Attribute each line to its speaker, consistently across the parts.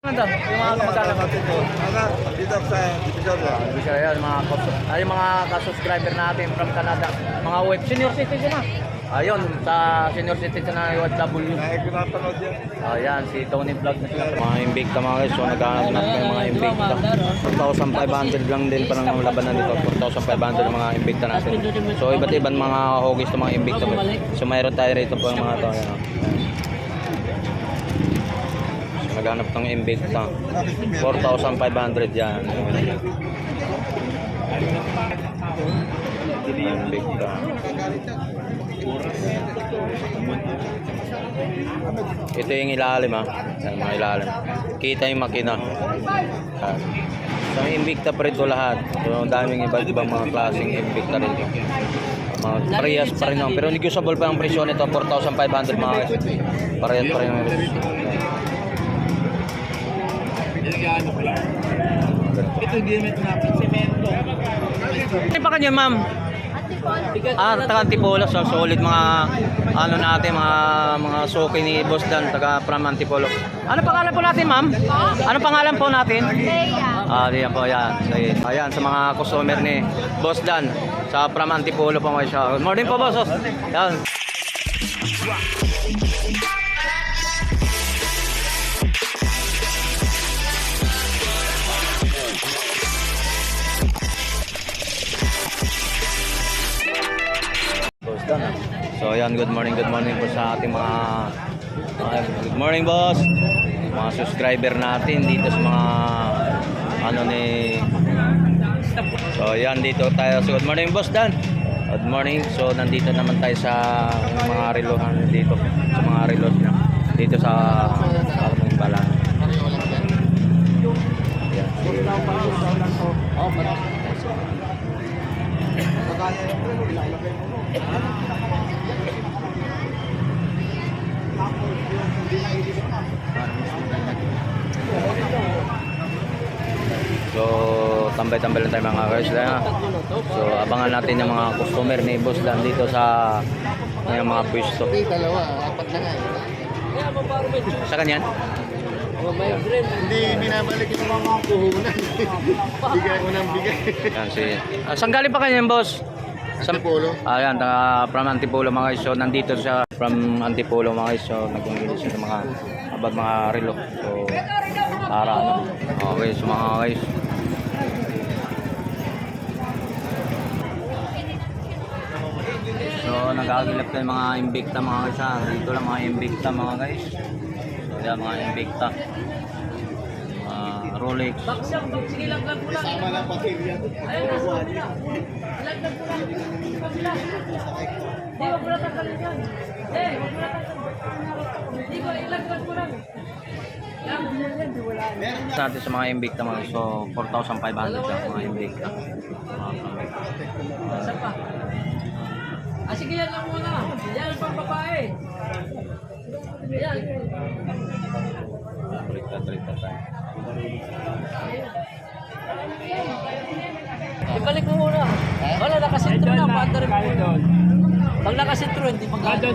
Speaker 1: Ano yung mga kamag-anak ko?
Speaker 2: Ano, dito sa
Speaker 1: sabihin, yung mga, ay, mga ka-subscriber natin from Canada. Mga web, senior citizen na. Ayun, sa senior citizen na OFW.
Speaker 2: Kaya pinapanood yan.
Speaker 1: Ayan, si Tony Vlog na sila. Mga Invicta mga guys, so naghahanap na ng mga Invicta. 4,500 lang din parang ang labanan dito. 4,500 ang mga Invicta natin. So iba't ibang mga hogis ng mga Invicta. So mayroon tayo rito po ng mga to. Ayan, naghanap ng Invicta. 4,500 yan. Invicta. Ito yung ilalim ha. Yan, mga ilalim. Kita yung makina. Yan. Sa Invicta pa rin ito lahat. So, ang daming iba't ibang mga klaseng Invicta rin. Mga parehas pa rin. Pero negotiable pa ang presyo nito. 4,500 mga guys. Parehas pa rin. Ang presyo.
Speaker 2: Ito hindi naman tinapin semento.
Speaker 1: Ano pa kanya ma'am? Ah, taga Antipolo. So, solid mga ano natin, mga mga suki ni Boss Dan, taga from Antipolo. Ano pangalan po natin, ma'am? Ano pangalan po natin? Ah, diyan po, yan. So, ayan, sa mga customer ni Boss Dan, sa from Antipolo po mga siya. Good morning po, boss. Yan. Ayan, good morning, good morning po sa ating mga good morning boss. Mga subscriber natin dito sa mga ano ni So ayan dito tayo. So good morning boss Dan. Good morning. So nandito naman tayo sa mga relohan dito. Sa mga relos na dito sa Almong Balan. Ayan. So, tambay-tambay lang tayo mga guys. Ha? So, abangan natin yung mga customer ni Boss Dan dito sa kanyang mga pwesto.
Speaker 2: dalawa, apat na nga.
Speaker 1: Sa kanyan?
Speaker 2: Hindi binabalik yung mga puhunan. bigay mo ng bigay.
Speaker 1: Yan si... Ah, saan galing pa kanyan, boss?
Speaker 2: Antipolo.
Speaker 1: Ayan, taga from Antipolo mga guys. So, nandito siya from Antipolo mga guys. So, nag-umilis siya ng mga about mga relo. So, para ano. Okay, so mga guys. So, nag-agilap tayo mga Invicta mga guys. Dito lang mga Invicta mga guys. So, yan mga Invicta. Rolex.
Speaker 2: Sama lang patilya.
Speaker 1: Sa atin sa mga Invicta mga. So, 4,500 siya mga Invicta. Mga
Speaker 3: Ah, sige yan lang muna. Yan pang babae. Yan.
Speaker 1: Trika-trika tayo.
Speaker 3: Ibalik mo muna. Wala, nakasintro na. Paandar mo muna. Pag nakasintro, hindi magkano.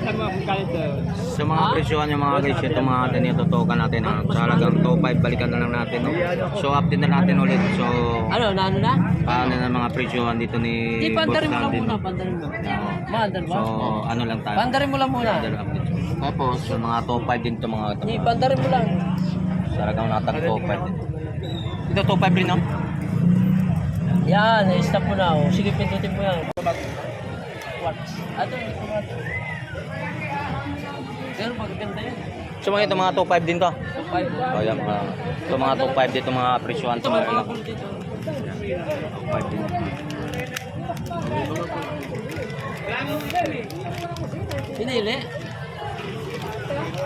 Speaker 1: Sa mga presyohan yung mga guys, ito mga atin itutukan natin ha. Sa halagang 2.5 balikan na lang natin. No? So update na natin ulit. So
Speaker 3: Ano, na ano na?
Speaker 1: paano na mga presyohan dito ni
Speaker 3: Hindi,
Speaker 1: Boss
Speaker 3: paandarin mo lang
Speaker 1: Randy,
Speaker 3: muna.
Speaker 1: no?
Speaker 3: Paandarin mo. Maandar ba?
Speaker 1: So ano lang tayo.
Speaker 3: Paandarin mo lang muna.
Speaker 1: Paandar update. Tapos so mga 2.5 din to mga ito.
Speaker 3: Hindi, paandarin mo lang.
Speaker 1: Sa halagang natag 2.5 din. Ito 2.5 rin no?
Speaker 3: Yan, stop mo na. Oh. Sige, pindutin mo yan. Watch. Ato, Pero magaganda yan.
Speaker 1: So mga ito mga 2.5 din to.
Speaker 3: 5
Speaker 1: So yan mga ito mga 2.5 dito mga presyohan
Speaker 3: Ito
Speaker 1: sa
Speaker 3: mga
Speaker 1: mga
Speaker 3: mga dito.
Speaker 1: 2.5 din.
Speaker 3: Pinili.
Speaker 1: Mga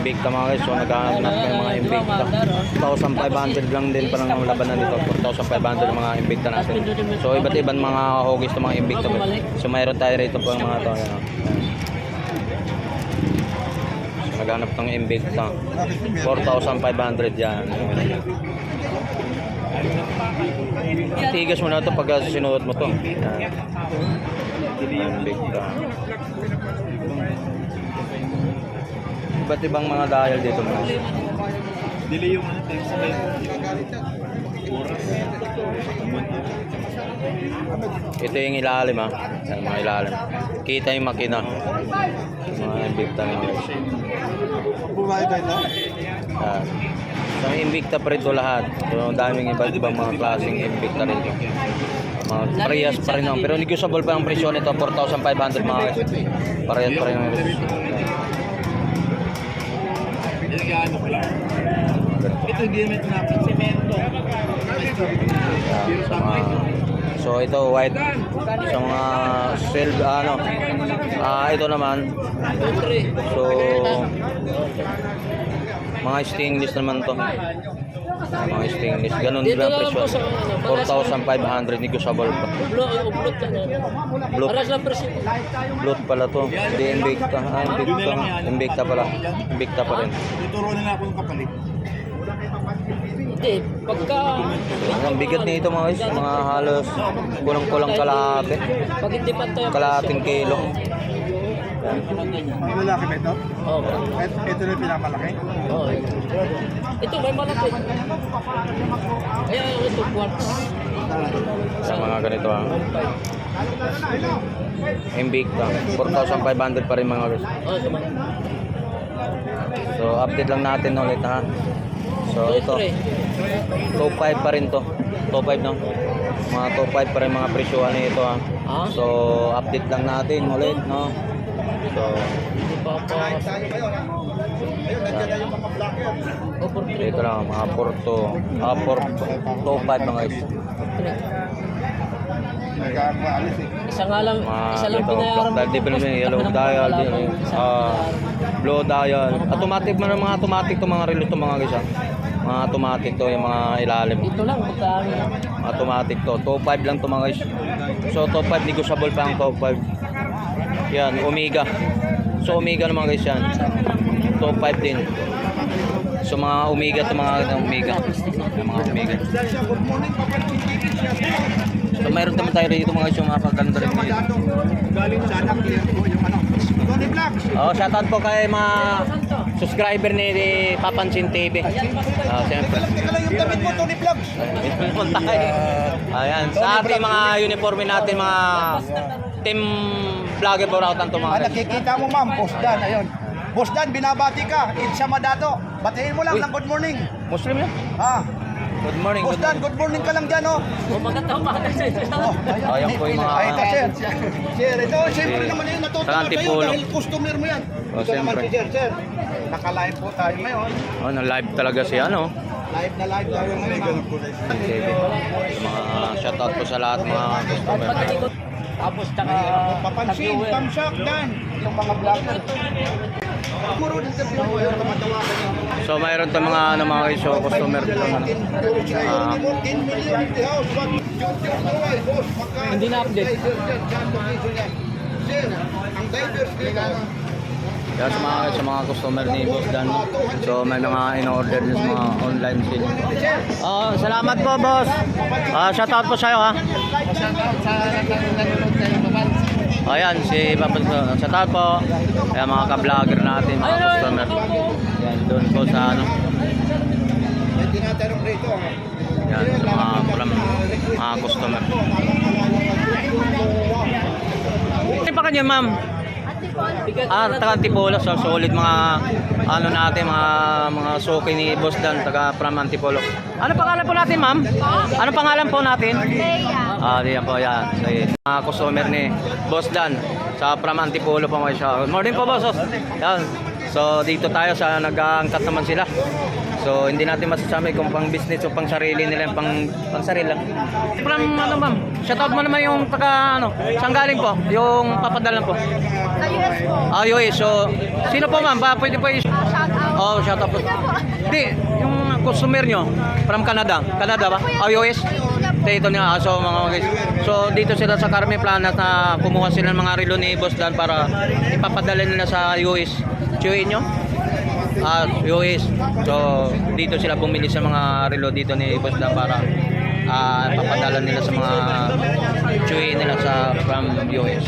Speaker 1: Invicta mga guys, so naghahanap na ng mga Invicta. 1,500 lang din parang ang labanan dito. 4,500 ang mga Invicta natin. So iba't ibang mga hogis ng mga Invicta. So mayroon tayo rito po ng mga to. Yan. So, naghanap ng Invicta. 4,500 yan. Tigas mo na ito pag sinuot mo to. Yan. Mga Invicta. Iba't ibang mga dial dito guys.
Speaker 2: Dili yung ano, Oras.
Speaker 1: Ito yung ilalim ha. Yan, mga ilalim. Kita yung makina. Mga guys.
Speaker 2: Bumahay ba ito?
Speaker 1: Yan. So, Invicta pa rin ito lahat. So, ang daming iba't ibang mga klaseng Invicta rin. Mga parehas pa rin. Pero negotiable pa ang presyo nito. 4,500 mga guys. Parehas pa rin. ang.
Speaker 2: Ito hindi naman tinapit. Semento.
Speaker 1: Sa mga, so ito white sa mga silv ano ah ito naman so mga stainless naman to. Mga stainless. Ganun din ang presyo. 4,500 negotiable pa.
Speaker 3: Ublo, ublot yan. eh.
Speaker 1: Blue.
Speaker 3: Para sa presyo.
Speaker 1: Blood pala to. Hindi Invicta. Ah Invicta. Invicta pala. Invicta pa rin.
Speaker 2: Tuturo na lang ako ng kapalit.
Speaker 3: Hindi, pagka...
Speaker 1: ang bigat nito mga guys. Mga halos kulang-kulang kalahati.
Speaker 3: Pag hindi pantay ang
Speaker 1: kalahating kilo
Speaker 2: Ang lalaki ba ito?
Speaker 3: Oo.
Speaker 2: Ito, ito na yung pinakamalaki?
Speaker 3: Oo. Ito, may malapit. Kaya ito, quartz.
Speaker 1: sa mga ganito ah Invicta 4,500 pa rin mga guys
Speaker 3: Oo, tama.
Speaker 1: So update lang natin ulit ha. So ito,
Speaker 3: Ito,
Speaker 1: top 5 pa rin to. Top 5 no. Mga top 5 pa rin mga presyohan nito ha.
Speaker 3: Ah?
Speaker 1: So update lang natin ulit no. So dito lang mga Porto, ah for top 5 mga guys.
Speaker 2: Eh.
Speaker 3: Isa nga lang,
Speaker 1: Mga
Speaker 3: isa lang
Speaker 1: dito, dial difference yun, yellow dial, din, ah blue dial. Automatic man mga automatic to mga relo to mga guys. Mga automatic to yung mga ilalim.
Speaker 3: Ito lang, magkano lang.
Speaker 1: automatic to. Top 5 lang to mga guys. So top 5 negotiable pa ang top 5. Yan, Omega. So Omega naman guys yan. Top 5 din. So mga Omega to mga Omega. Yung mga Omega. So mayroon naman tayo dito mga guys yung mga pagkanda rin dito.
Speaker 2: Galing sa yung ano.
Speaker 1: Oh, shoutout po kay mga subscriber ni Papansin TV. Ah, siyempre.
Speaker 2: Teka yung damit mo, Tony Vlogs.
Speaker 1: Ayan, sa ating mga uniforme natin, mga team vlogger po rautan to mga
Speaker 2: Ah,
Speaker 1: guys.
Speaker 2: nakikita mo ma'am, Boss Dan, ayun. Boss Dan, binabati ka. Idsa Madato. Batiin mo lang
Speaker 1: Uy.
Speaker 2: ng good morning.
Speaker 1: Muslim yan?
Speaker 2: Ha?
Speaker 1: Good morning.
Speaker 2: Boss Dan, good morning ka lang dyan, oh. Oh,
Speaker 1: Ayan po yung mga-
Speaker 2: Ay, ito, sir. Sir, ito, siyempre
Speaker 1: Si-
Speaker 2: naman yun. Natutuwa
Speaker 1: Sa
Speaker 2: kayo dahil customer mo yan.
Speaker 1: Oh,
Speaker 2: ito naman
Speaker 1: siyempre.
Speaker 2: si sir, sir. Naka-live po tayo ngayon.
Speaker 1: Oh, na live talaga si ano.
Speaker 2: Live na live tayo ngayon.
Speaker 1: TV. Mga shoutout po sa lahat mga customer.
Speaker 3: Tapos, tsaka...
Speaker 2: Papansin,
Speaker 3: nag-uwi.
Speaker 2: tamsak, Dan. Itong mga vlogger. Muro din sa yun.
Speaker 1: So mayroon to mga ano mga guys, so customer to mga. Ah.
Speaker 2: 10 million the house. What? boss. Magkano?
Speaker 3: Hindi
Speaker 2: yan? Sir, ang divers dito.
Speaker 1: Yan sa mga sa mga customer ni Boss Dan. So may mga in-order din sa mga online sale. Oh, salamat po, boss. Ah, shoutout po sa'yo ha. Ayan, si Papa Shoutout po. Ayan, mga ka-vlogger natin, mga customer. Yan, doon po sa ano.
Speaker 2: tinatanong rito. ah.
Speaker 1: Yan, sa mga, mga, mga customer. Ano pa kanya, ma'am? Ah, taga Antipolo, so solid mga ano natin, mga mga suki ni Boss Dan, taga from Antipolo. Ano pangalan po natin, ma'am? Ano pangalan po natin? Ah, diyan po yan. So, yun. mga customer ni Boss Dan sa from Antipolo po mga siya. Good morning po, boss. Yan. So, dito tayo sa nag-aangkat naman sila. So, hindi natin masasabi kung pang business o pang sarili nila, pang, pang sarili lang. From ano, ma'am? Shoutout mo naman yung taga, ano, saan galing po? Yung papadalan po.
Speaker 4: Sa US po.
Speaker 1: Ah, yun, so, sino po ma'am? Pa, pwede po i-
Speaker 4: Ah, shout out.
Speaker 1: Oh, shout out po.
Speaker 4: Sino po?
Speaker 1: Hindi, yung customer nyo from Canada. Canada ba? Oh, US? Dito niya. Ah, So, mga guys. So, dito sila sa Carme Planas na kumuha sila ng mga relo ni Boss Dan para ipapadala nila sa US. Chewy nyo? Ah, US. So, dito sila bumili sa mga relo dito ni Boss Dan para ah, papadala nila sa mga chewy nila sa from US.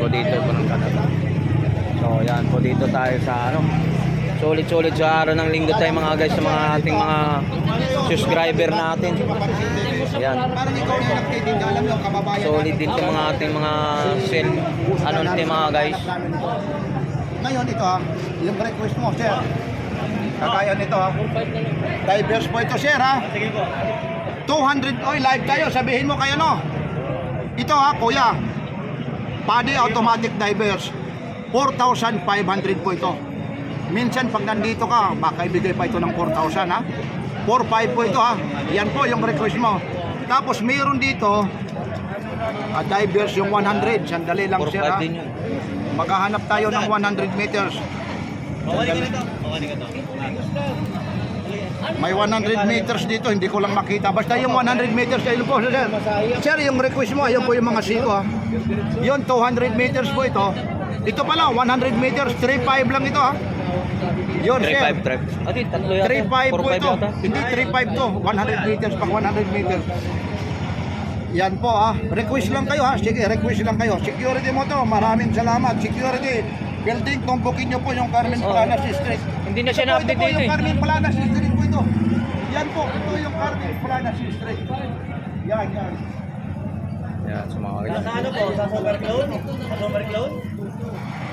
Speaker 1: Po dito po ng Canada. So yan po dito tayo sa ano. Sulit-sulit sa araw ng linggo tayo mga guys sa mga ating mga subscriber natin. Yan. Solid din itong mga ating mga sel ano natin mga guys.
Speaker 2: Ngayon ito ha, yung request mo, sir. Kagaya nito ha. Divers po ito, sir ha. 200, oy, live tayo, sabihin mo kayo no. Ito ha, kuya. Paddy Automatic Divers. 4,500 po ito. Minsan pag nandito ka, baka ibigay pa ito ng 4,000 ha. 4,500 po ito ha. Yan po yung request mo. Tapos mayroon dito, ah, divers yung 100. Sandali lang sir ha.
Speaker 1: 4-5 din yun.
Speaker 2: Maghahanap tayo ng 100 meters. May 100 meters dito, hindi ko lang makita. Basta yung 100 meters, ayun po, sir. Sir, yung request mo, ayun po yung mga siko. ha. Yun, 200 meters po ito. Ito pala, 100 meters, 3.5 lang ito ha. Yun, sir.
Speaker 1: 3-5 trip. Adi, tatlo yata.
Speaker 2: 3.5 po
Speaker 1: 4-5
Speaker 2: ito. Hindi 3.5 to. 100 meters pag 100 meters. Yan po ha. Request lang kayo ha. Sige, request lang kayo. Security mo to. Maraming salamat. Security. Building, tumbukin nyo po yung Carmen
Speaker 1: Oh.
Speaker 2: Planas Street.
Speaker 1: Hindi na siya na-update
Speaker 2: ito po
Speaker 1: dito
Speaker 2: yung
Speaker 1: eh.
Speaker 2: Carmen Planas Street. Yan po. Ito yung Carmen Planas Street. Yan, yan.
Speaker 1: Yan, sa mga guys.
Speaker 3: Ano po? Sa overcloud? Sa overcloud?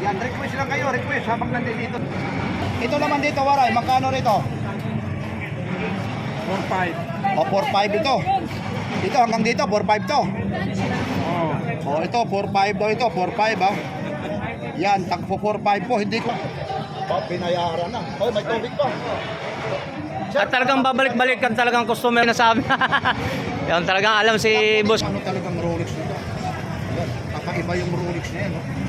Speaker 2: Yan, request lang kayo. Request habang nandito. Ito naman dito, Waray. Magkano rito? 4.5. O, 4.5 ito. Ito hanggang dito, 4.5 to. Oh. ito, 4.5 daw ito, 4.5 ah. Yan, tagpo 4.5 po, hindi ko. Oh, pinayaran na. Oh, may tubig pa.
Speaker 1: At talagang babalik-balik kan talagang customer na sabi. Yan talagang alam si boss.
Speaker 2: Ano talagang Rolex nito? Kakaiba yung Rolex na yan. Oh.